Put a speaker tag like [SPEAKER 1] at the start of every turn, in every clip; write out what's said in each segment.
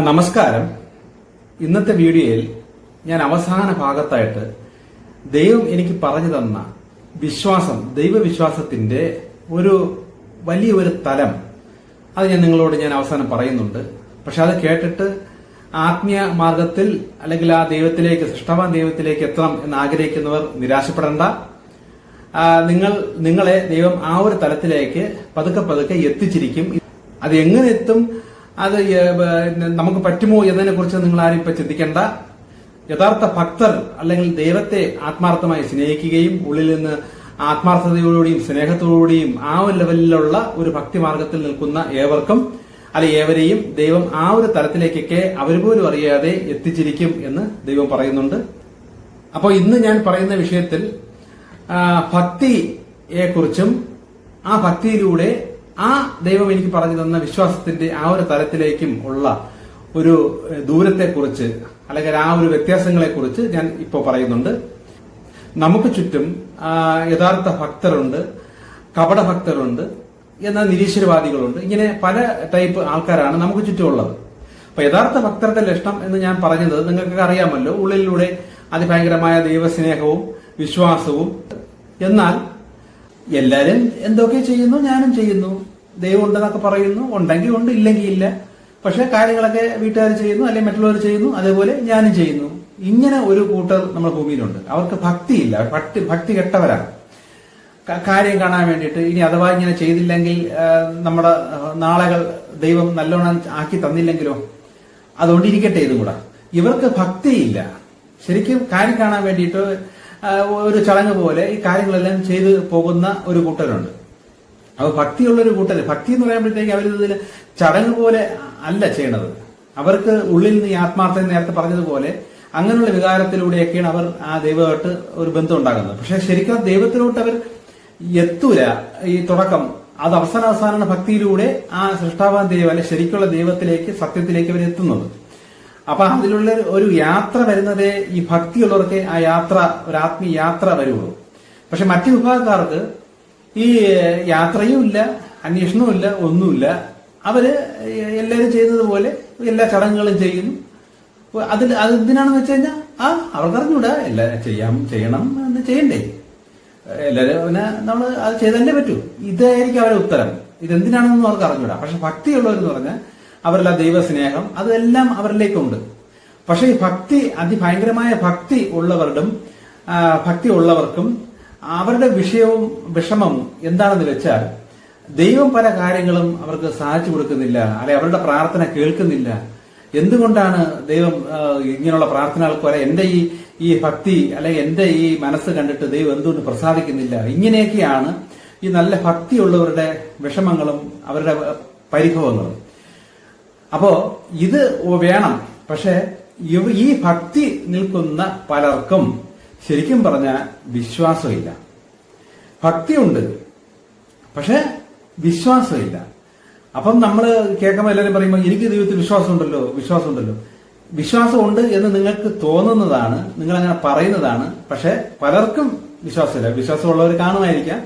[SPEAKER 1] നമസ്കാരം. ഇന്നത്തെ വീഡിയോയിൽ ഞാൻ അവസാന ഭാഗത്തായിട്ട് ദൈവം എനിക്ക് പറഞ്ഞു തന്ന വിശ്വാസം ദൈവവിശ്വാസത്തിന്റെ ഒരു വലിയ ഒരു തലം. അത് ഞാൻ നിങ്ങളോട് ഞാൻ അവസാനം പറയുന്നുണ്ട്. പക്ഷെ അത് കേട്ടിട്ട് ആത്മീയ മാർഗത്തിൽ അല്ലെങ്കിൽ ആ ദൈവത്തിലേക്ക് സൃഷ്ടവാൻ ദൈവത്തിലേക്ക് എത്തണം എന്ന് ആഗ്രഹിക്കുന്നവർ നിരാശപ്പെടേണ്ട. നിങ്ങൾ നിങ്ങളെ ദൈവം ആ ഒരു തലത്തിലേക്ക് പതുക്കെ പതുക്കെ എത്തിച്ചിരിക്കും. അത് എങ്ങനെ എത്തും? അത് നമുക്ക് പറ്റുമോ എന്നതിനെ കുറിച്ച് നിങ്ങൾ ആരും ഇപ്പൊ ചിന്തിക്കേണ്ട. യഥാർത്ഥ ഭക്തർ അല്ലെങ്കിൽ ദൈവത്തെ ആത്മാർത്ഥമായി സ്നേഹിക്കുകയും ഉള്ളിൽ നിന്ന് ആത്മാർത്ഥതയോടുകൂടിയും സ്നേഹത്തോടുകൂടിയും ആ ഒരു ലെവലിലുള്ള ഒരു ഭക്തി മാർഗത്തിൽ നിൽക്കുന്ന ഏവർക്കും അല്ലെ ഏവരെയും ദൈവം ആ ഒരു തലത്തിലേക്കൊക്കെ അവർ പോലും അറിയാതെ എത്തിച്ചിരിക്കും എന്ന് ദൈവം പറയുന്നുണ്ട്. അപ്പോൾ ഇന്ന് ഞാൻ പറയുന്ന വിഷയത്തിൽ ഭക്തിയെക്കുറിച്ചും ഭക്തിയെ കുറിച്ചും ആ ഭക്തിയിലൂടെ ആ ദൈവം എനിക്ക് പറഞ്ഞു തന്ന വിശ്വാസത്തിന്റെ ആ ഒരു തലത്തിലേക്കും ഉള്ള ഒരു ദൂരത്തെക്കുറിച്ച് അല്ലെങ്കിൽ ആ ഒരു വ്യത്യാസങ്ങളെ കുറിച്ച് ഞാൻ ഇപ്പോൾ പറയുന്നുണ്ട്. നമുക്ക് ചുറ്റും യഥാർത്ഥ ഭക്തരുണ്ട് കപട ഭക്തരുണ്ട് എന്നാൽ നിരീശ്വരവാദികളുണ്ട്. ഇങ്ങനെ പല ടൈപ്പ് ആൾക്കാരാണ് നമുക്ക് ചുറ്റുമുള്ളത്. അപ്പൊ യഥാർത്ഥ ഭക്തരുടെ ലക്ഷണം എന്ന് ഞാൻ പറഞ്ഞത് നിങ്ങൾക്ക് അറിയാമല്ലോ. ഉള്ളിലൂടെ അതിഭയങ്കരമായ ദൈവസ്നേഹവും വിശ്വാസവും. എന്നാൽ എല്ലാരും എന്തൊക്കെ ചെയ്യുന്നു? ഞാനും ചെയ്യുന്നു. ദൈവം ഉണ്ടെന്നൊക്കെ പറയുന്നു. ഉണ്ടെങ്കിൽ ഉണ്ട് ഇല്ലെങ്കിൽ ഇല്ല. പക്ഷെ കാര്യങ്ങളൊക്കെ വീട്ടുകാർ ചെയ്യുന്നു അല്ലെങ്കിൽ മറ്റുള്ളവർ ചെയ്യുന്നു അതേപോലെ ഞാനും ചെയ്യുന്നു. ഇങ്ങനെ ഒരു കൂട്ടർ നമ്മുടെ ഭൂമിയിലുണ്ട്. അവർക്ക് ഭക്തിയില്ല. ഭക്തി ഭക്തി കെട്ടവരാണ്. കാര്യം കാണാൻ വേണ്ടിയിട്ട് ഇനി അഥവാ ഇങ്ങനെ ചെയ്തില്ലെങ്കിൽ നമ്മുടെ നാളകൾ ദൈവം നല്ലോണം ആക്കി തന്നില്ലെങ്കിലോ? അതുകൊണ്ട് ഇരിക്കട്ടെ ഇതും കൂടെ. ഇവർക്ക് ഭക്തിയില്ല. ശരിക്കും കാര്യം കാണാൻ വേണ്ടിയിട്ട് ഒരു ചടങ്ങ് പോലെ ഈ കാര്യങ്ങളെല്ലാം ചെയ്തു പോകുന്ന ഒരു കൂട്ടരുണ്ട്. അപ്പൊ ഭക്തിയുള്ള ഒരു കൂട്ടർ ഭക്തി എന്ന് പറയുമ്പോഴത്തേക്ക് അവരിതിൽ ചടങ്ങ് പോലെ അല്ല ചെയ്യണത്. അവർക്ക് ഉള്ളിൽ നിന്ന് ഈ ആത്മാർത്ഥത നേരത്തെ പറഞ്ഞതുപോലെ അങ്ങനെയുള്ള വികാരത്തിലൂടെയൊക്കെയാണ് അവർ ആ ദൈവമായിട്ട് ഒരു ബന്ധം ഉണ്ടാകുന്നത്. പക്ഷെ ശരിക്കും ദൈവത്തിലോട്ട് അവർ എത്തൂല. ഈ തുടക്കം അത് അവസാന അവസാന ഭക്തിയിലൂടെ ആ സൃഷ്ടാവാൻ ദൈവം അല്ലെ ശരിക്കുള്ള ദൈവത്തിലേക്ക് സത്യത്തിലേക്ക് അവർ എത്തുന്നത്. അപ്പൊ അതിലുള്ള ഒരു യാത്ര വരുന്നത് ഈ ഭക്തിയുള്ളവർക്ക് ആ യാത്ര ഒരു ആത്മീയ യാത്ര വരുള്ളൂ. പക്ഷെ മറ്റു വിഭാഗക്കാർക്ക് ഈ യാത്രയും ഇല്ല അന്വേഷണവും ഇല്ല ഒന്നുമില്ല. അവർ എല്ലാവരും ചെയ്യുന്നതുപോലെ എല്ലാ ചടങ്ങുകളും ചെയ്യുന്നു അതിൽ അത് എന്തിനാണെന്ന് വെച്ച് കഴിഞ്ഞാൽ ആ അവർക്ക് അറിഞ്ഞൂടാ എല്ലാ ചെയ്യാം ചെയ്യണം എന്ന് ചെയ്യണ്ടേ. എല്ലാവരും പിന്നെ നമ്മൾ അത് ചെയ്തല്ലേ പറ്റൂ. ഇതായിരിക്കും അവരുടെ ഉത്തരം. ഇതെന്തിനാണെന്ന് അവർക്ക് അറിഞ്ഞൂടാ. പക്ഷെ ഭക്തിയുള്ളവരെന്ന് പറഞ്ഞാൽ അവരുടെ ആ ദൈവസ്നേഹം. അതെല്ലാം അവരിലേക്കുണ്ട്. പക്ഷേ ഈ ഭക്തി അതിഭയങ്കരമായ ഭക്തി ഉള്ളവരുടെ ഭക്തി ഉള്ളവർക്കും അവരുടെ വിഷയവും വിഷമവും എന്താണെന്ന് വെച്ചാൽ ദൈവം പല കാര്യങ്ങളും അവർക്ക് സാധിച്ചു കൊടുക്കുന്നില്ല അല്ലെ അവരുടെ പ്രാർത്ഥന കേൾക്കുന്നില്ല. എന്തുകൊണ്ടാണ് ദൈവം ഇങ്ങനെയുള്ള പ്രാർത്ഥനകൾക്ക് വരെ എന്റെ ഈ ഈ ഭക്തി അല്ലെങ്കിൽ എന്റെ ഈ മനസ്സ് കണ്ടിട്ട് ദൈവം എന്തുകൊണ്ട് പ്രസാദിക്കുന്നില്ല? ഇങ്ങനെയൊക്കെയാണ് ഈ നല്ല ഭക്തിയുള്ളവരുടെ വിഷമങ്ങളും അവരുടെ പരിഭവങ്ങളും. അപ്പോ ഇത് വേണം. പക്ഷെ ഈ ഭക്തി നിൽക്കുന്ന പലർക്കും ശരിക്കും പറഞ്ഞ വിശ്വാസമില്ല. ഭക്തിയുണ്ട് പക്ഷെ വിശ്വാസമില്ല. അപ്പം നമ്മൾ കേൾക്കുമ്പോൾ എല്ലാവരും പറയുമ്പോൾ എനിക്ക് ദൈവത്തിൽ വിശ്വാസമുണ്ടല്ലോ വിശ്വാസമുണ്ടല്ലോ. വിശ്വാസമുണ്ട് എന്ന് നിങ്ങൾക്ക് തോന്നുന്നതാണ് നിങ്ങൾ അങ്ങനെ പറയുന്നതാണ് പക്ഷെ പലർക്കും വിശ്വാസമില്ല. വിശ്വാസമുള്ളവർ കാണുമായിരിക്കാം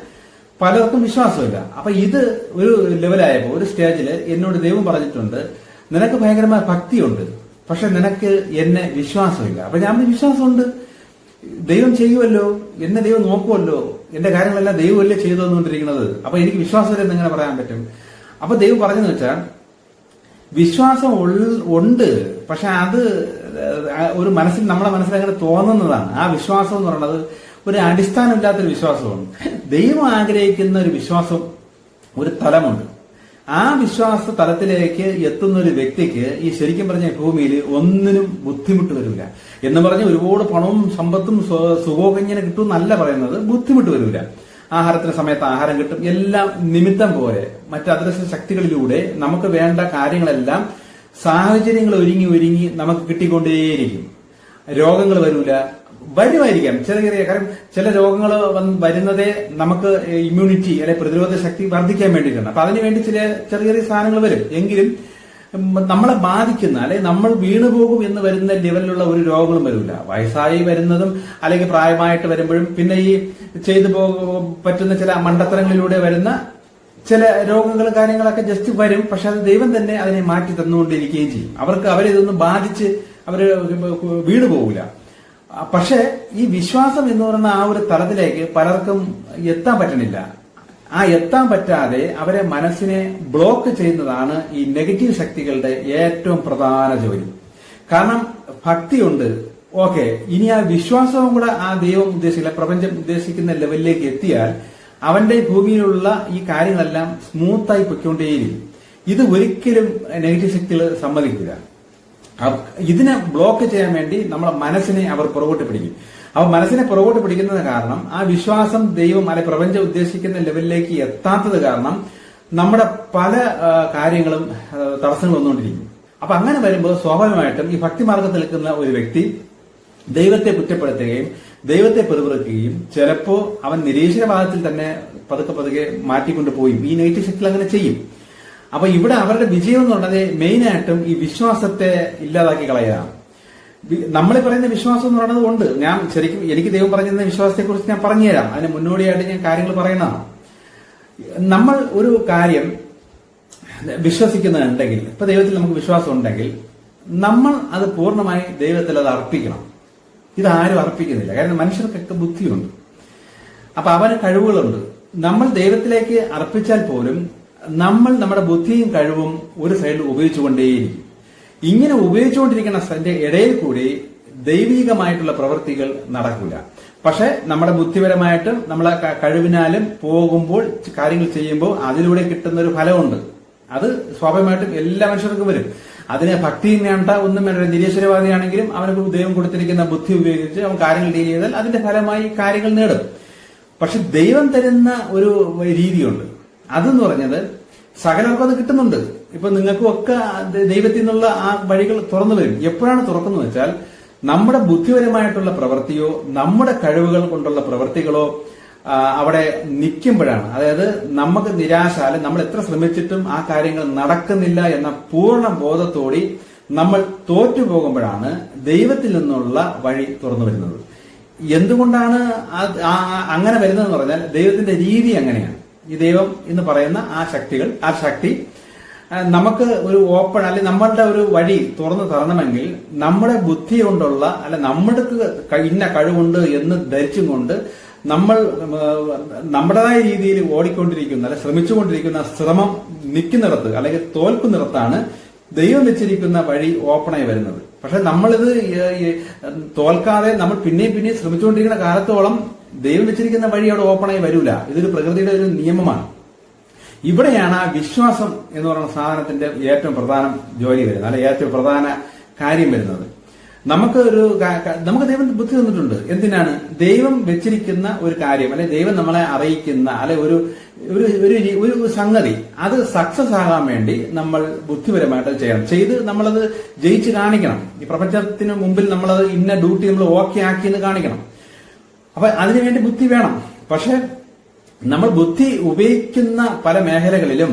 [SPEAKER 1] പലർക്കും വിശ്വാസമില്ല. അപ്പൊ ഇത് ഒരു ലെവലായപ്പോ ഒരു സ്റ്റേജിൽ എന്നോട് ദൈവം പറഞ്ഞിട്ടുണ്ട് നിനക്ക് ഭയങ്കരമായ ഭക്തിയുണ്ട്. പക്ഷെ നിനക്ക് എന്നെ വിശ്വാസമില്ല. അപ്പൊ ഞാൻ വിശ്വാസമുണ്ട്. ദൈവം ചെയ്യുമല്ലോ എന്നെ ദൈവം നോക്കുമല്ലോ എന്റെ കാര്യങ്ങളെല്ലാം ദൈവമല്ലേ ചെയ്തു തന്നുകൊണ്ടിരിക്കുന്നത് അപ്പൊ എനിക്ക് വിശ്വാസമില്ലെന്ന് എങ്ങനെ പറയാൻ പറ്റും. അപ്പൊ ദൈവം പറഞ്ഞെന്ന് വെച്ചാൽ വിശ്വാസം ഉണ്ട്. പക്ഷെ അത് ഒരു മനസ്സിൽ നമ്മുടെ മനസ്സിൽ അങ്ങനെ തോന്നുന്നതാണ്. ആ വിശ്വാസം എന്ന് പറയുന്നത് ഒരു അടിസ്ഥാനമില്ലാത്തൊരു വിശ്വാസമാണ്. ദൈവം ആഗ്രഹിക്കുന്ന ഒരു വിശ്വാസം ഒരു തലമുണ്ട്. ആ വിശ്വാസ തലത്തിലേക്ക് എത്തുന്ന ഒരു വ്യക്തിക്ക് ഈ ശരിക്കും പറഞ്ഞ ഭൂമിയിൽ ഒന്നിനും ബുദ്ധിമുട്ട് വരില്ല. എന്ന് പറഞ്ഞ് ഒരുപാട് പണവും സമ്പത്തും ഇങ്ങനെ കിട്ടും എന്നല്ല പറയുന്നത് ബുദ്ധിമുട്ട് വരില്ല. ആഹാരത്തിന് സമയത്ത് ആഹാരം കിട്ടും. എല്ലാം നിമിത്തം പോലെ മറ്റ് അദൃശ്യ ശക്തികളിലൂടെ നമുക്ക് വേണ്ട കാര്യങ്ങളെല്ലാം സാഹചര്യങ്ങൾ ഒരുങ്ങി ഒരുങ്ങി നമുക്ക് കിട്ടിക്കൊണ്ടേയിരിക്കും. രോഗങ്ങൾ വരൂല. വരുമായിരിക്കാം. ചെറിയ ചെറിയ കാര്യം ചില രോഗങ്ങൾ വരുന്നതേ നമുക്ക് ഇമ്മ്യൂണിറ്റി അല്ലെ പ്രതിരോധ ശക്തി വർദ്ധിക്കാൻ വേണ്ടിയിട്ടാണ്. അപ്പൊ അതിനുവേണ്ടി ചില ചെറിയ ചെറിയ സാധനങ്ങൾ വരും. എങ്കിലും നമ്മളെ ബാധിക്കുന്ന അല്ലെ നമ്മൾ വീണുപോകും എന്ന് വരുന്ന ലെവലിലുള്ള ഒരു രോഗങ്ങളും വരില്ല. വയസ്സായി വരുന്നതും അല്ലെങ്കിൽ പ്രായമായിട്ട് വരുമ്പോഴും പിന്നെ ഈ ചെയ്തു പറ്റുന്ന ചില മണ്ടത്തരങ്ങളിലൂടെ വരുന്ന ചില രോഗങ്ങൾ കാര്യങ്ങളൊക്കെ ജസ്റ്റ് വരും. പക്ഷെ അത് ദൈവം തന്നെ അതിനെ മാറ്റി തന്നുകൊണ്ടിരിക്കുകയും ചെയ്യും. അവർക്ക് അവരിതൊന്നും ബാധിച്ച് അവർ വീണു പോകില്ല പക്ഷെ ഈ വിശ്വാസം എന്ന് പറയുന്ന ആ ഒരു തലത്തിലേക്ക് പലർക്കും എത്താൻ പറ്റണില്ല. ആ എത്താൻ പറ്റാതെ അവരെ മനസ്സിനെ ബ്ലോക്ക് ചെയ്യുന്നതാണ് ഈ നെഗറ്റീവ് ശക്തികളുടെ ഏറ്റവും പ്രധാന ജോലി. കാരണം ഭക്തിയുണ്ട്. ഓക്കെ ഇനി ആ വിശ്വാസവും കൂടെ ആ ദൈവം ഉദ്ദേശിക്കില്ല പ്രപഞ്ചം ഉദ്ദേശിക്കുന്ന ലെവലിലേക്ക് എത്തിയാൽ അവന്റെ ഭൂമിയിലുള്ള ഈ കാര്യങ്ങളെല്ലാം സ്മൂത്തായി പൊയ്ക്കൊണ്ടേയിരിക്കും. ഇത് ഒരിക്കലും നെഗറ്റീവ് ശക്തികൾ സമ്മതിക്കില്ല ഇതിനെ ബ്ലോക്ക് ചെയ്യാൻ വേണ്ടി നമ്മളെ മനസ്സിനെ അവർ പുറകോട്ട് പിടിക്കും. അപ്പൊ മനസ്സിനെ പുറകോട്ട് പിടിക്കുന്നത് കാരണം ആ വിശ്വാസം ദൈവം അല്ലെ പ്രപഞ്ചം ഉദ്ദേശിക്കുന്ന ലെവലിലേക്ക് എത്താത്തത് കാരണം നമ്മുടെ പല കാര്യങ്ങളും തടസ്സങ്ങൾ വന്നുകൊണ്ടിരിക്കും. അപ്പൊ അങ്ങനെ വരുമ്പോൾ സ്വാഭാവികമായിട്ടും ഈ ഭക്തിമാർഗത്തിൽ നിൽക്കുന്ന ഒരു വ്യക്തി ദൈവത്തെ കുറ്റപ്പെടുത്തുകയും ദൈവത്തെ പെറുപിറുക്കുകയും ചിലപ്പോ അവൻ നിരീശ്വരവാദത്തിൽ തന്നെ പതുക്കെ പതുക്കെ മാറ്റിക്കൊണ്ട് പോയി. ഈ നെഗറ്റീവ് ശക്തികൾ അങ്ങനെ ചെയ്യും. അപ്പൊ ഇവിടെ അവരുടെ വിജയം എന്ന് പറയുന്നത് മെയിനായിട്ടും ഈ വിശ്വാസത്തെ ഇല്ലാതാക്കി കളയാണ് നമ്മൾ പറയുന്ന വിശ്വാസം എന്ന് പറയുന്നത് ഉണ്ട്. ഞാൻ ശരിക്കും എനിക്ക് ദൈവം പറഞ്ഞിരുന്ന വിശ്വാസത്തെ കുറിച്ച് ഞാൻ പറഞ്ഞുതരാം. അതിന് മുന്നോടിയായിട്ട് ഞാൻ കാര്യങ്ങൾ പറയുന്നതാണ്. നമ്മൾ ഒരു കാര്യം വിശ്വസിക്കുന്നുണ്ടെങ്കിൽ ഇപ്പൊ ദൈവത്തിൽ നമുക്ക് വിശ്വാസം ഉണ്ടെങ്കിൽ നമ്മൾ അത് പൂർണമായി ദൈവത്തിൽ അത് അർപ്പിക്കണം. ഇതാരും അർപ്പിക്കുന്നില്ല. കാരണം മനുഷ്യർക്കൊക്കെ ബുദ്ധിയുണ്ട്. അപ്പൊ അവന് കഴിവുകളുണ്ട്. നമ്മൾ ദൈവത്തിലേക്ക് അർപ്പിച്ചാൽ പോലും നമ്മൾ നമ്മുടെ ബുദ്ധിയും കഴിവും ഒരു സൈഡിൽ ഉപയോഗിച്ചുകൊണ്ടേയിരിക്കും. ഇങ്ങനെ ഉപയോഗിച്ചുകൊണ്ടിരിക്കുന്ന ഇടയിൽ കൂടി ദൈവികമായിട്ടുള്ള പ്രവൃത്തികൾ നടക്കില്ല പക്ഷെ നമ്മുടെ ബുദ്ധിപരമായിട്ടും നമ്മളെ കഴിവിനാലും പോകുമ്പോൾ കാര്യങ്ങൾ ചെയ്യുമ്പോൾ അതിലൂടെ കിട്ടുന്ന ഒരു ഫലമുണ്ട്. അത് സ്വാഭാവികമായിട്ടും എല്ലാ മനുഷ്യർക്കും വരും. അതിനെ ഭക്തിയും വേണ്ട ഒന്നും വേണ്ട നിരീശ്വരവാദിയാണെങ്കിലും അവന് ദൈവം കൊടുത്തിരിക്കുന്ന ബുദ്ധി ഉപയോഗിച്ച് അവൻ കാര്യങ്ങൾ ഡീൽ ചെയ്താൽ അതിന്റെ ഫലമായി കാര്യങ്ങൾ നേടും. പക്ഷെ ദൈവം തരുന്ന ഒരു രീതിയുണ്ട്. അതെന്ന് പറഞ്ഞത് സകലർക്കും അത് കിട്ടുന്നുണ്ട്. ഇപ്പൊ നിങ്ങൾക്കും ഒക്കെ ദൈവത്തിൽ നിന്നുള്ള ആ വഴികൾ തുറന്നു വരും. എപ്പോഴാണ് തുറക്കുന്നത് വെച്ചാൽ നമ്മുടെ ബുദ്ധിപരമായിട്ടുള്ള പ്രവൃത്തിയോ നമ്മുടെ കഴിവുകൾ കൊണ്ടുള്ള പ്രവൃത്തികളോ അവിടെ നിൽക്കുമ്പോഴാണ്. അതായത് നമുക്ക് നിരാശ നമ്മൾ എത്ര ശ്രമിച്ചിട്ടും ആ കാര്യങ്ങൾ നടക്കുന്നില്ല എന്ന പൂർണ ബോധത്തോടി നമ്മൾ തോറ്റുപോകുമ്പോഴാണ് ദൈവത്തിൽ നിന്നുള്ള വഴി തുറന്നു വരുന്നത്. എന്തുകൊണ്ടാണ് അങ്ങനെ വരുന്നതെന്ന് പറഞ്ഞാൽ ദൈവത്തിന്റെ രീതി അങ്ങനെയാണ്. ഈ ദൈവം എന്ന് പറയുന്ന ആ ശക്തികൾ ആ ശക്തി നമുക്ക് ഒരു ഓപ്പൺ അല്ലെ നമ്മളുടെ ഒരു വഴി തുറന്നു തരണമെങ്കിൽ നമ്മുടെ ബുദ്ധി കൊണ്ടുള്ള അല്ല നമ്മുടെ ഇന്ന കഴിവുണ്ട് എന്ന് ധരിച്ചും കൊണ്ട് നമ്മൾ നമ്മുടേതായ രീതിയിൽ ഓടിക്കൊണ്ടിരിക്കുന്ന അല്ലെ ശ്രമിച്ചുകൊണ്ടിരിക്കുന്ന ശ്രമം നിൽക്കുന്നിടത്ത് അല്ലെങ്കിൽ തോൽക്കുന്നിടത്താണ് ദൈവം വെച്ചിരിക്കുന്ന വഴി ഓപ്പണായി വരുന്നത്. പക്ഷെ നമ്മളിത് തോൽക്കാതെ നമ്മൾ പിന്നെയും പിന്നെയും ശ്രമിച്ചുകൊണ്ടിരിക്കുന്ന കാലത്തോളം ദൈവം വെച്ചിരിക്കുന്ന വഴി അവിടെ ഓപ്പണായി വരൂല. ഇതൊരു പ്രകൃതിയുടെ ഒരു നിയമമാണ്. ഇവിടെയാണ് ആ വിശ്വാസം എന്ന് പറയുന്ന സാധനത്തിന്റെ ഏറ്റവും പ്രധാന ജോലി വരുന്നത് അല്ലെ ഏറ്റവും പ്രധാന കാര്യം വരുന്നത്. നമുക്ക് ഒരു നമുക്ക് ദൈവം ബുദ്ധി തന്നിട്ടുണ്ട്. എന്തിനാണ്? ദൈവം വെച്ചിരിക്കുന്ന ഒരു കാര്യം അല്ലെ ദൈവം നമ്മളെ അറിയിക്കുന്ന അല്ലെ ഒരു ഒരു ഒരു ഒരു സംഗതി അത് സക്സസ് ആകാൻ വേണ്ടി നമ്മൾ ബുദ്ധിപരമായിട്ട് ചെയ്യണം. ചെയ്ത് നമ്മളത് ജയിച്ച് കാണിക്കണം. ഈ പ്രപഞ്ചത്തിന് മുമ്പിൽ നമ്മളത് ഇന്ന ഡ്യൂട്ടി നമ്മൾ ഓക്കെ ആക്കിയെന്ന് കാണിക്കണം. അപ്പൊ അതിനുവേണ്ടി ബുദ്ധി വേണം. പക്ഷെ നമ്മൾ ബുദ്ധി ഉപയോഗിക്കുന്ന പല മേഖലകളിലും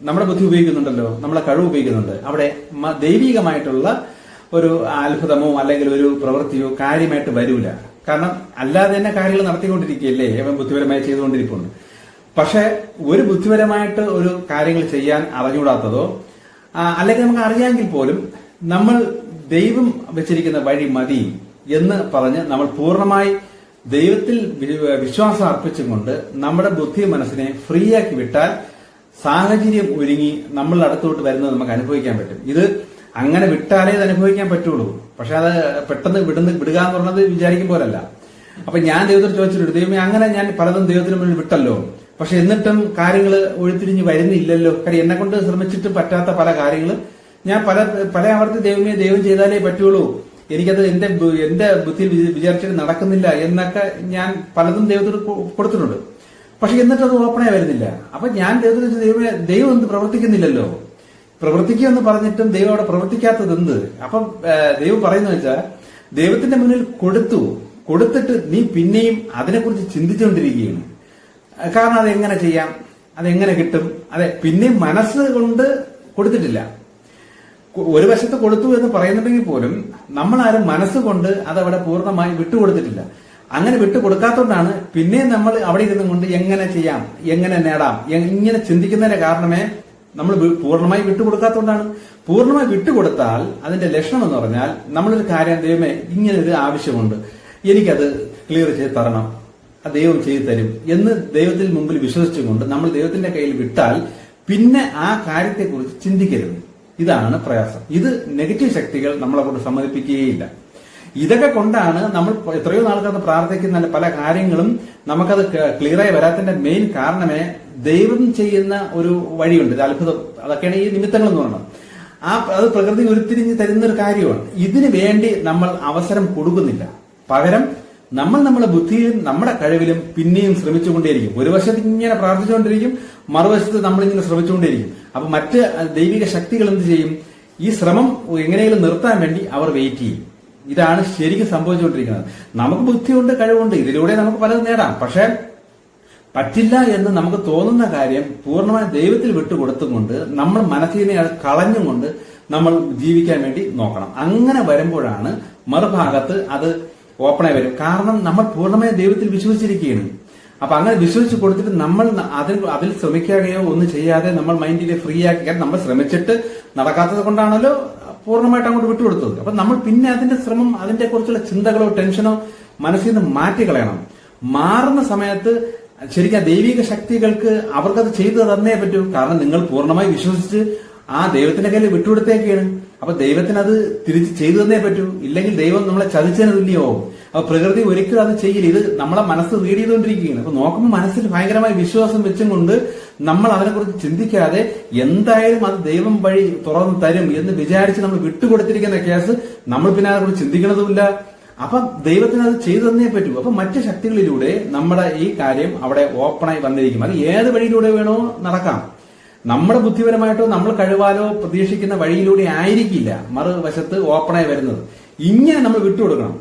[SPEAKER 1] നമ്മുടെ ബുദ്ധി ഉപയോഗിക്കുന്നുണ്ടല്ലോ നമ്മളെ കഴിവ് ഉപയോഗിക്കുന്നുണ്ട്. അവിടെ ദൈവികമായിട്ടുള്ള ഒരു അത്ഭുതമോ അല്ലെങ്കിൽ ഒരു പ്രവൃത്തിയോ കാര്യമായിട്ട് വരൂല. കാരണം അല്ലാതെ തന്നെ കാര്യങ്ങൾ നടത്തിക്കൊണ്ടിരിക്കുകയല്ലേ അവൻ ബുദ്ധിപരമായി ചെയ്തുകൊണ്ടിരിപ്പുണ്ട്. പക്ഷെ ഒരു ബുദ്ധിപരമായിട്ട് ഒരു കാര്യങ്ങൾ ചെയ്യാൻ അറിഞ്ഞുകൂടാത്തതോ അല്ലെങ്കിൽ നമുക്ക് അറിയാമെങ്കിൽ പോലും നമ്മൾ ദൈവം വെച്ചിരിക്കുന്ന വഴി മതി എന്ന് പറഞ്ഞ് നമ്മൾ പൂർണമായി ദൈവത്തിൽ വിശ്വാസം അർപ്പിച്ചുകൊണ്ട് നമ്മുടെ ബുദ്ധി മനസ്സിനെ ഫ്രീ ആക്കി വിട്ടാൽ സാഹചര്യം ഒരുങ്ങി നമ്മളുടെ അടുത്തോട്ട് വരുന്നത് നമുക്ക് അനുഭവിക്കാൻ പറ്റും. ഇത് അങ്ങനെ വിട്ടാലേ ഇത് അനുഭവിക്കാൻ പറ്റുള്ളൂ. പക്ഷെ അത് പെട്ടെന്ന് വിടുന്ന വിടുക എന്ന് പറഞ്ഞത് വിചാരിക്കും പോലല്ല. അപ്പൊ ഞാൻ ദൈവത്തിൽ ചോദിച്ചിട്ടുണ്ട് ദൈവമേ അങ്ങനെ ഞാൻ പലതും ദൈവത്തിന് മുന്നിൽ വിട്ടല്ലോ. പക്ഷെ എന്നിട്ടും കാര്യങ്ങൾ ഒഴുത്തിരിഞ്ഞ് വരുന്നില്ലല്ലോ. കാര്യം എന്നെ കൊണ്ട് ശ്രമിച്ചിട്ട് പറ്റാത്ത പല കാര്യങ്ങളും ഞാൻ പല പല ആവർത്തി ദൈവമേ ദൈവം ചെയ്താലേ പറ്റുള്ളൂ. എനിക്കത് എന്റെ എന്റെ ബുദ്ധിയിൽ വിചാ- വിചാരിച്ചിട്ട് നടക്കുന്നില്ല എന്നൊക്കെ ഞാൻ പലതും ദൈവത്തോട് കൊടുത്തിട്ടുണ്ട്. പക്ഷെ എന്നിട്ട് അത് ഓപ്പണായി വരുന്നില്ല. അപ്പൊ ഞാൻ ദൈവത്തിന് ദൈവം ദൈവമേ ദൈവം എന്ത് പ്രവർത്തിക്കുന്നില്ലല്ലോ? പ്രവർത്തിക്കുമെന്ന് പറഞ്ഞിട്ടും ദൈവം അവിടെ പ്രവർത്തിക്കാത്തത് എന്ത്? അപ്പം ദൈവം പറയുന്ന വെച്ചാൽ ദൈവത്തിന്റെ മുന്നിൽ കൊടുത്തു. കൊടുത്തിട്ട് നീ പിന്നെയും അതിനെക്കുറിച്ച് ചിന്തിച്ചുകൊണ്ടിരിക്കുകയാണ്. കാരണം അത് എങ്ങനെ ചെയ്യാം? അതെങ്ങനെ കിട്ടും? അതെ പിന്നെയും മനസ്സ് കൊണ്ട് കൊടുത്തിട്ടില്ല. ഒരു വശത്ത് കൊടുത്തു എന്ന് പറയുന്നുണ്ടെങ്കിൽ പോലും നമ്മൾ ആരും മനസ്സുകൊണ്ട് അതവിടെ പൂർണമായി വിട്ടുകൊടുത്തിട്ടില്ല. അങ്ങനെ വിട്ടു കൊടുക്കാത്തതുകൊണ്ടാണ് പിന്നെ നമ്മൾ അവിടെ ഇരുന്നും കൊണ്ട് എങ്ങനെ ചെയ്യാം എങ്ങനെ നേടാം ഇങ്ങനെ ചിന്തിക്കുന്നതിന്റെ കാരണമേ നമ്മൾ പൂർണമായി വിട്ടുകൊടുക്കാത്തതുകൊണ്ടാണ്. പൂർണമായി വിട്ടുകൊടുത്താൽ അതിന്റെ ലക്ഷണം എന്ന് പറഞ്ഞാൽ നമ്മളൊരു കാര്യം ദൈവമേ ഇങ്ങനെ ഒരു ആവശ്യമുണ്ട്. എനിക്കത് ക്ലിയർ ചെയ്ത് തരണം. ദൈവം ചെയ്തു തരും എന്ന് ദൈവത്തിന് മുമ്പിൽ വിശ്വസിച്ചുകൊണ്ട് നമ്മൾ ദൈവത്തിന്റെ കയ്യിൽ വിട്ടാൽ പിന്നെ ആ കാര്യത്തെക്കുറിച്ച് ചിന്തിക്കരുത്. ഇതാണ് പ്രയാസം. ഇത് നെഗറ്റീവ് ശക്തികൾ നമ്മളെ കൊണ്ട് സമ്മതിപ്പിക്കുകയില്ല. ഇതൊക്കെ കൊണ്ടാണ് നമ്മൾ എത്രയോ നാൾക്കത് പ്രാർത്ഥിക്കുന്ന പല കാര്യങ്ങളും നമുക്കത് ക്ലിയറായി വരാത്തിന്റെ മെയിൻ കാരണമേ ദൈവം ചെയ്യുന്ന ഒരു വഴിയുണ്ട്. അത്ഭുതം. അതൊക്കെയാണ് ഈ നിമിത്തങ്ങൾ എന്ന് പറയുന്നത്. ആ അത് പ്രകൃതി ഉരുത്തിരിഞ്ഞ് തരുന്ന ഒരു കാര്യമാണ്. ഇതിനു വേണ്ടി നമ്മൾ അവസരം കൊടുക്കുന്നില്ല. പകരം നമ്മൾ നമ്മുടെ ബുദ്ധിയിലും നമ്മുടെ കഴിവിലും പിന്നെയും ശ്രമിച്ചുകൊണ്ടേയിരിക്കും. ഒരു വശത്ത് ഇങ്ങനെ പ്രാർത്ഥിച്ചുകൊണ്ടിരിക്കും മറുവശത്ത് നമ്മളിങ്ങനെ ശ്രമിച്ചുകൊണ്ടേയിരിക്കും. അപ്പൊ മറ്റ് ദൈവിക ശക്തികൾ എന്ത് ചെയ്യും? ഈ ശ്രമം എങ്ങനെയെങ്കിലും നിർത്താൻ വേണ്ടി അവർ വെയിറ്റ് ചെയ്യും. ഇതാണ് ശരിക്കും സംഭവിച്ചുകൊണ്ടിരിക്കുന്നത്. നമുക്ക് ബുദ്ധിയുണ്ട് കഴിവുണ്ട്. ഇതിലൂടെ നമുക്ക് പലതും നേടാം. പക്ഷേ പറ്റില്ല എന്ന് നമുക്ക് തോന്നുന്ന കാര്യം പൂർണമായി ദൈവത്തിൽ വിട്ടുകൊടുത്തുകൊണ്ട് നമ്മൾ മനസ്സിനെ കളഞ്ഞുകൊണ്ട് നമ്മൾ ജീവിക്കാൻ വേണ്ടി നോക്കണം. അങ്ങനെ വരുമ്പോഴാണ് മറുഭാഗത്ത് അത് ഓപ്പണായി വരും. കാരണം നമ്മൾ പൂർണമായി ദൈവത്തിൽ വിശ്വസിച്ചിരിക്കുകയാണ്. അപ്പൊ അങ്ങനെ വിശ്വസിച്ച് കൊടുത്തിട്ട് നമ്മൾ അതിൽ അതിൽ ശ്രമിക്കുകയോ ഒന്നും ചെയ്യാതെ നമ്മൾ മൈൻഡിനെ ഫ്രീ ആക്കി നമ്മൾ ശ്രമിച്ചിട്ട് നടക്കാത്തത് കൊണ്ടാണല്ലോ പൂർണമായിട്ട് അങ്ങോട്ട് വിട്ടുകൊടുത്തത്. അപ്പൊ നമ്മൾ പിന്നെ അതിന്റെ ശ്രമം അതിന്റെ കുറിച്ചുള്ള ചിന്തകളോ ടെൻഷനോ മനസ്സിൽ നിന്ന് മാറ്റി കളയണം. മാറുന്ന സമയത്ത് ശരിക്കും ആ ദൈവിക ശക്തികൾക്ക് അവർക്കത് ചെയ്തു തന്നേ പറ്റൂ. കാരണം നിങ്ങൾ പൂർണമായി വിശ്വസിച്ച് ആ ദൈവത്തിന്റെ കയ്യിൽ വിട്ടുകൊടുത്തേക്കാണ്. അപ്പൊ ദൈവത്തിന് അത് തിരിച്ച് ചെയ്തു തന്നേ പറ്റൂ. ഇല്ലെങ്കിൽ ദൈവം നമ്മളെ ചതിച്ചതിന് തുല്യമാവും അപ്പൊ പ്രകൃതി ഒരിക്കലും അത് ചെയ്യില്ല. ഇത് നമ്മളെ മനസ്സ് റീഡ് ചെയ്തുകൊണ്ടിരിക്കുകയാണ് അപ്പൊ നോക്കുമ്പോൾ മനസ്സിൽ ഭയങ്കരമായ വിശ്വാസം വെച്ചും കൊണ്ട് നമ്മൾ അതിനെക്കുറിച്ച് ചിന്തിക്കാതെ എന്തായാലും അത് ദൈവം വഴി തുറന്നു തരും എന്ന് വിചാരിച്ച് നമ്മൾ വിട്ടുകൊടുത്തിരിക്കുന്ന കേസ് നമ്മൾ പിന്നെ അതിനെക്കുറിച്ച് ചിന്തിക്കണതുമില്ല അപ്പൊ ദൈവത്തിന് അത് ചെയ്തു തന്നേ പറ്റൂ. അപ്പൊ മറ്റ് ശക്തികളിലൂടെ നമ്മുടെ ഈ കാര്യം അവിടെ ഓപ്പണായി വന്നിരിക്കും. അത് ഏത് വഴിയിലൂടെ വേണോ നടക്കാം. നമ്മുടെ ബുദ്ധിപരമായിട്ടോ നമ്മൾ കഴിവാലോ പ്രതീക്ഷിക്കുന്ന വഴിയിലൂടെ ആയിരിക്കില്ല മറുവശത്ത് ഓപ്പണായി വരുന്നത്. ഇങ്ങനെ നമ്മൾ വിട്ടുകൊടുക്കണം.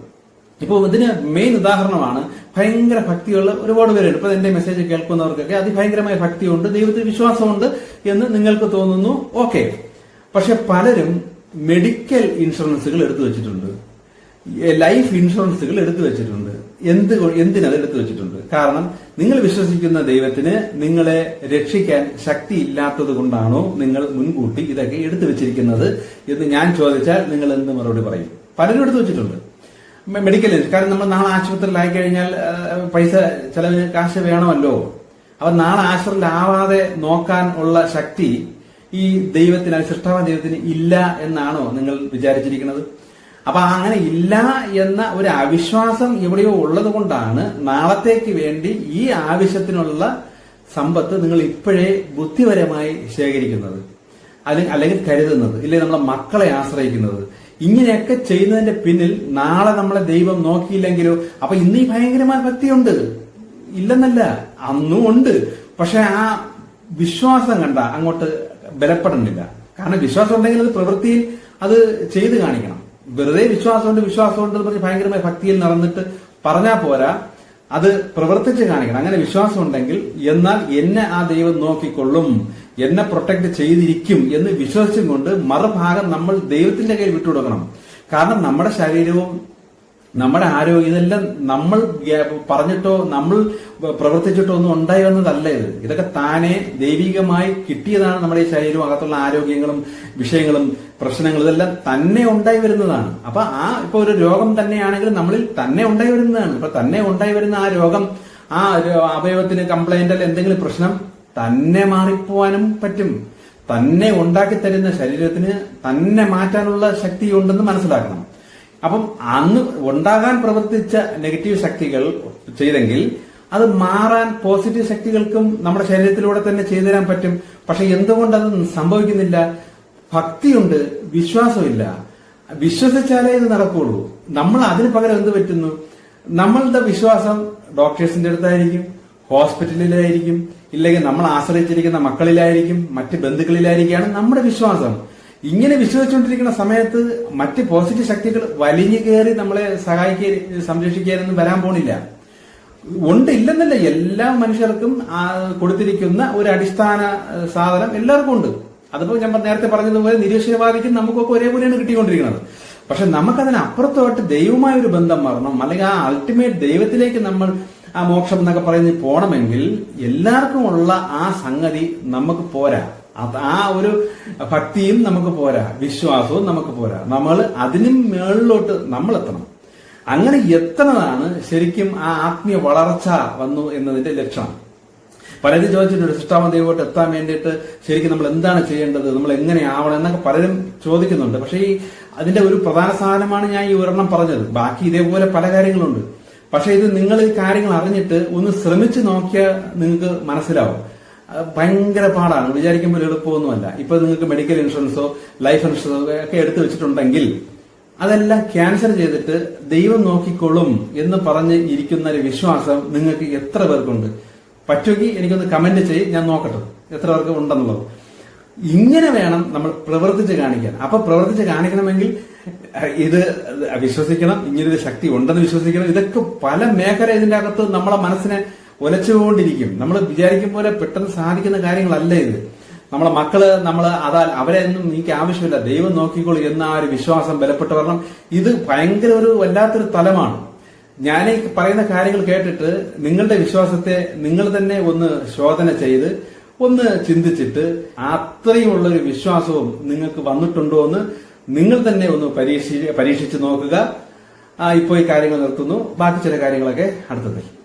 [SPEAKER 1] ഇപ്പോൾ ഇതിന് മെയിൻ ഉദാഹരണമാണ് ഭയങ്കര ഭക്തിയുള്ള ഒരുപാട് പേരുണ്ട്. ഇപ്പൊ എന്റെ മെസ്സേജ് കേൾക്കുന്നവർക്കൊക്കെ അതിഭയങ്കരമായ ഭക്തിയുണ്ട് ദൈവത്തിൽ വിശ്വാസമുണ്ട് എന്ന് നിങ്ങൾക്ക് തോന്നുന്നു ഓക്കെ പക്ഷെ പലരും മെഡിക്കൽ ഇൻഷുറൻസുകൾ എടുത്തു വെച്ചിട്ടുണ്ട്. ലൈഫ് ഇൻഷുറൻസുകൾ എടുത്തു വെച്ചിട്ടുണ്ട്. എന്ത് എന്തിനത് എടുത്തു വെച്ചിട്ടുണ്ട്? കാരണം നിങ്ങൾ വിശ്വസിക്കുന്ന ദൈവത്തിന് നിങ്ങളെ രക്ഷിക്കാൻ ശക്തി ഇല്ലാത്തത് കൊണ്ടാണോ നിങ്ങൾ മുൻകൂട്ടി ഇതൊക്കെ എടുത്തു വെച്ചിരിക്കുന്നത് എന്ന് ഞാൻ ചോദിച്ചാൽ നിങ്ങൾ എന്ത് മറുപടി പറയും? പലരും എടുത്തു വെച്ചിട്ടുണ്ട്. മെഡിക്കൽ കാരണം നമ്മൾ നാളെ ആശുപത്രിയിലായി കഴിഞ്ഞാൽ പൈസ ചെലവിന് കാശ് വേണമല്ലോ. അപ്പൊ നാളെ ആശുപത്രിയിലാവാതെ നോക്കാൻ ഉള്ള ശക്തി ഈ ദൈവത്തിന് സൃഷ്ടാവാൻ ദൈവത്തിന് ഇല്ല എന്നാണോ നിങ്ങൾ വിചാരിച്ചിരിക്കുന്നത്? അപ്പൊ അങ്ങനെ ഇല്ല എന്ന ഒരു അവിശ്വാസം എവിടെയോ ഉള്ളത് കൊണ്ടാണ് നാളത്തേക്ക് വേണ്ടി ഈ ആവശ്യത്തിനുള്ള സമ്പത്ത് നിങ്ങൾ ഇപ്പോഴേ ബുദ്ധിപരമായി ശേഖരിക്കുന്നത്. അല്ലെങ്കിൽ അല്ലെങ്കിൽ കരുതുന്നത്. ഇല്ലെങ്കിൽ നമ്മളെ മക്കളെ ആശ്രയിക്കുന്നത്. ഇങ്ങനെയൊക്കെ ചെയ്യുന്നതിന്റെ പിന്നിൽ നാളെ നമ്മളെ ദൈവം നോക്കിയില്ലെങ്കിലോ? അപ്പൊ ഇന്ന് ഈ ഭയങ്കരമായ ഭക്തിയുണ്ട്. ഇല്ലെന്നല്ല അന്നും ഉണ്ട്. പക്ഷെ ആ വിശ്വാസം കണ്ട അങ്ങോട്ട് ബലപ്പെടുന്നില്ല കാരണം വിശ്വാസം ഉണ്ടെങ്കിൽ അത് പ്രവൃത്തിയിൽ അത് ചെയ്തു കാണിക്കണം. വെറുതെ വിശ്വാസമുണ്ട് വിശ്വാസമുണ്ട് എന്ന് പറഞ്ഞ് ഭയങ്കരമായ ഭക്തിയിൽ നടന്നിട്ട് പറഞ്ഞാൽ പോരാ. അത് പ്രവർത്തിച്ച് കാണിക്കണം. അങ്ങനെ വിശ്വാസം ഉണ്ടെങ്കിൽ എന്നാൽ എന്നെ ആ ദൈവം നോക്കിക്കൊള്ളും. എന്നെ പ്രൊട്ടക്ട് ചെയ്തിരിക്കും എന്ന് വിശ്വസിച്ചും കൊണ്ട് മറുഭാഗം നമ്മൾ ദൈവത്തിന്റെ കയ്യിൽ വിട്ടുകൊടുക്കണം കാരണം നമ്മുടെ ശരീരവും നമ്മുടെ ആരോഗ്യം ഇതെല്ലാം നമ്മൾ പറഞ്ഞിട്ടോ നമ്മൾ പ്രവർത്തിച്ചിട്ടോ ഒന്നും ഉണ്ടായി വന്നതല്ല ഇത്. ഇതൊക്കെ താനെ ദൈവികമായി കിട്ടിയതാണ് നമ്മുടെ ഈ ശരീരവും അകത്തുള്ള ആരോഗ്യങ്ങളും വിഷയങ്ങളും പ്രശ്നങ്ങളും ഇതെല്ലാം തന്നെ ഉണ്ടായി വരുന്നതാണ്. അപ്പൊ ആ ഇപ്പൊ ഒരു രോഗം തന്നെയാണെങ്കിൽ നമ്മളിൽ തന്നെ ഉണ്ടായി വരുന്നതാണ്. ഇപ്പൊ തന്നെ ഉണ്ടായി വരുന്ന ആ രോഗം ആ അവയവത്തിന് കംപ്ലൈന്റ് അല്ലെങ്കിൽ എന്തെങ്കിലും പ്രശ്നം തന്നെ മാറിപ്പോവാനും പറ്റും. തന്നെ ഉണ്ടാക്കി തരുന്ന ശരീരത്തിന് തന്നെ മാറ്റാനുള്ള ശക്തി ഉണ്ടെന്ന് മനസ്സിലാക്കണം. അപ്പം അന്ന് ഉണ്ടാകാൻ പ്രവർത്തിച്ച നെഗറ്റീവ് ശക്തികൾ ചെയ്തെങ്കിൽ അത് മാറാൻ പോസിറ്റീവ് ശക്തികൾക്കും നമ്മുടെ ശരീരത്തിലൂടെ തന്നെ ചെയ്തു തരാൻ പറ്റും. പക്ഷെ എന്തുകൊണ്ട് അത് സംഭവിക്കുന്നില്ല? ഭക്തിയുണ്ട് വിശ്വാസമില്ല. വിശ്വസിച്ചാലേ ഇത് നടക്കുള്ളൂ. നമ്മൾ അതിന് പകരം എന്ത് പറ്റുന്നു? നമ്മളുടെ വിശ്വാസം ഡോക്ടേഴ്സിന്റെ അടുത്തായിരിക്കും. ഹോസ്പിറ്റലിലായിരിക്കും ഇല്ലെങ്കിൽ നമ്മൾ ആശ്രയിച്ചിരിക്കുന്ന മക്കളിലായിരിക്കും മറ്റ് ബന്ധുക്കളിലായിരിക്കുകയാണ് നമ്മുടെ വിശ്വാസം. ഇങ്ങനെ വിശ്വസിച്ചുകൊണ്ടിരിക്കുന്ന സമയത്ത് മറ്റ് പോസിറ്റീവ് ശക്തികൾ വലിഞ്ഞു കയറി നമ്മളെ സഹായിക്കുക സംരക്ഷിക്കാനൊന്നും വരാൻ പോണില്ല. ഉണ്ട് ഇല്ലെന്നല്ല എല്ലാ മനുഷ്യർക്കും കൊടുത്തിരിക്കുന്ന ഒരു അടിസ്ഥാന സാധനം എല്ലാവർക്കും ഉണ്ട്. അതിപ്പോ ഞാൻ നേരത്തെ പറഞ്ഞതുപോലെ നിരീശ്വരവാദിക്കും നമുക്കൊക്കെ ഒരേപോലെയാണ് കിട്ടിക്കൊണ്ടിരിക്കുന്നത്. പക്ഷെ നമുക്കതിനപ്പുറത്തോട്ട് ദൈവമായ ഒരു ബന്ധം വരണം. അല്ലെങ്കിൽ ആ അൾട്ടിമേറ്റ് ദൈവത്തിലേക്ക് നമ്മൾ ആ മോക്ഷം എന്നൊക്കെ പറയുന്നത് പോണമെങ്കിൽ എല്ലാവർക്കും ഉള്ള ആ സംഗതി നമുക്ക് പോരാ. ആ ഒരു ഭക്തിയും നമുക്ക് പോരാ. വിശ്വാസവും നമുക്ക് പോരാ. നമ്മൾ അതിനും മേളിലോട്ട് നമ്മൾ എത്തണം അങ്ങനെ എത്തണതാണ് ശരിക്കും ആ ആത്മീയ വളർച്ച വന്നു എന്നതിന്റെ ലക്ഷണം പലരും ചോദിച്ചിട്ടുണ്ട് സിഷ്ടാമ ദൈവമായിട്ട് എത്താൻ വേണ്ടിയിട്ട് ശരിക്കും നമ്മൾ എന്താണ് ചെയ്യേണ്ടത്? നമ്മൾ എങ്ങനെ ആവണം? എന്നൊക്കെ പലരും ചോദിക്കുന്നുണ്ട്. പക്ഷേ ഈ അതിന്റെ ഒരു പ്രധാന സാധനമാണ് ഞാൻ ഈ ഒരെണ്ണം പറഞ്ഞത്. ബാക്കി ഇതേപോലെ പല കാര്യങ്ങളുണ്ട്. പക്ഷെ ഇത് നിങ്ങൾ ഈ കാര്യങ്ങൾ അറിഞ്ഞിട്ട് ഒന്ന് ശ്രമിച്ചു നോക്കിയാൽ നിങ്ങൾക്ക് മനസ്സിലാവും. ഭയങ്കര പാടാണ്. വിചാരിക്കുമ്പോൾ എളുപ്പമൊന്നുമല്ല. ഇപ്പൊ നിങ്ങൾക്ക് മെഡിക്കൽ ഇൻഷുറൻസോ ലൈഫ് ഇൻഷുറൻസോ ഒക്കെ എടുത്തു വെച്ചിട്ടുണ്ടെങ്കിൽ അതെല്ലാം ക്യാൻസൽ ചെയ്തിട്ട് ദൈവം നോക്കിക്കൊള്ളും എന്ന് പറഞ്ഞ് ഇരിക്കുന്ന ഒരു വിശ്വാസം നിങ്ങൾക്ക് എത്ര പേർക്കുണ്ട്? പറ്റുമെങ്കിൽ എനിക്കൊന്ന് കമന്റ് ചെയ്ത് ഞാൻ നോക്കട്ടെ എത്ര പേർക്ക് ഉണ്ടെന്നുള്ളത്. ഇങ്ങനെ വേണം നമ്മൾ പ്രവർത്തിച്ച് കാണിക്കാൻ. അപ്പൊ പ്രവർത്തിച്ച് കാണിക്കണമെങ്കിൽ ഇത് വിശ്വസിക്കണം ഇങ്ങനൊരു ശക്തി ഉണ്ടെന്ന് വിശ്വസിക്കണം. ഇതൊക്കെ പല മേഖല ഇതിന്റെ അകത്ത് നമ്മളെ മനസ്സിനെ ഒലച്ചുകൊണ്ടിരിക്കും. നമ്മൾ വിചാരിക്കും പോലെ പെട്ടെന്ന് സാധിക്കുന്ന കാര്യങ്ങളല്ല ഇത്. നമ്മളെ മക്കൾ നമ്മൾ അതാ അവരെ ഒന്നും എനിക്ക് ആവശ്യമില്ല. ദൈവം നോക്കിക്കോളൂ എന്ന ആ ഒരു വിശ്വാസം ബലപ്പെട്ട് വരണം. ഇത് ഭയങ്കര ഒരു വല്ലാത്തൊരു തലമാണ്. ഞാൻ പറയുന്ന കാര്യങ്ങൾ കേട്ടിട്ട് നിങ്ങളുടെ വിശ്വാസത്തെ നിങ്ങൾ തന്നെ ഒന്ന് ശോധന ചെയ്ത് ഒന്ന് ചിന്തിച്ചിട്ട് അത്രയുമുള്ള ഒരു വിശ്വാസവും നിങ്ങൾക്ക് വന്നിട്ടുണ്ടോ എന്ന് നിങ്ങൾ തന്നെ ഒന്ന് പരീക്ഷി പരീക്ഷിച്ച് നോക്കുക. ഇപ്പോൾ ഈ കാര്യങ്ങൾ നിർത്തുന്നു. ബാക്കി ചില കാര്യങ്ങളൊക്കെ അടുത്തതിൽ.